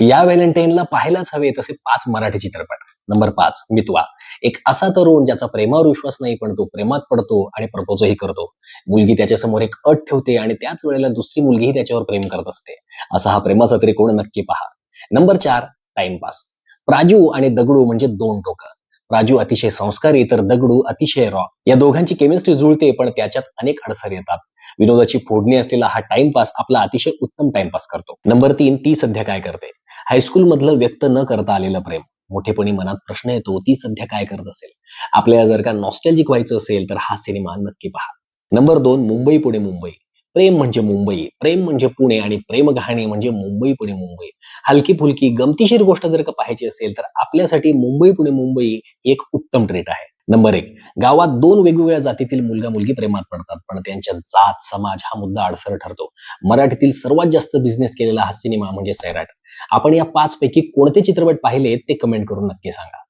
या व्हॅलेंटाईनला पाहायलाच हवे तसे पाच मराठी चित्रपट. नंबर पाच मितवा. एक असा तरुण ज्याचा प्रेमावर विश्वास नाही पण तो प्रेमात पडतो आणि प्रपोजही करतो. मुलगी त्याच्यासमोर एक अट ठेवते आणि त्याच वेळेला दुसरी मुलगीही त्याच्यावर प्रेम करत असते. असा हा प्रेमाचा त्रिकोण नक्की पहा. नंबर चार टाइमपास प्राजू आणि दगडू म्हणजे दोन टोकं राजू अतिशय संस्कारी तर दगडू अतिशय रॉ या दोघांची केमिस्ट्री जुळते पण त्याच्यात अनेक अडसर येतात. विनोदाची फोडणी असलेला हा टाइमपास आपला अतिशय उत्तम टाइमपास करतो. नंबर तीन ती सध्या काय करते? हायस्कूल मधलं व्यक्त न करता आलेलं प्रेम. मोठेपणी मनात प्रश्न येतो ती सध्या काय करत असेल? आपल्याला जर का नॉस्टॅल्जिक व्हायचं असेल तर हा सिनेमा नक्की पहा. नंबर दोन मुंबई पुणे मुंबई. प्रेम म्हणजे मुंबई. प्रेम म्हणजे पुणे आणि प्रेम कहाणी म्हणजे मुंबई पुणे मुंबई. हलकी फुलकी गमतीशीर गोष्ट जर का पाहायची असेल तर आपल्यासाठी मुंबई पुणे मुंबई एक उत्तम ट्रीट आहे. नंबर एक गावात दोन वेगवेगळ्या जातीतील मुलगा मुलगी प्रेमात पडतात पण त्यांच्या जात समाज हा मुद्दा अडसर ठरतो. मराठीतील सर्वात जास्त बिझनेस केलेला हा सिनेमा म्हणजे सैराट. आपण या पाच पैकी कोणते चित्रपट पाहिले ते कमेंट करून नक्की सांगा.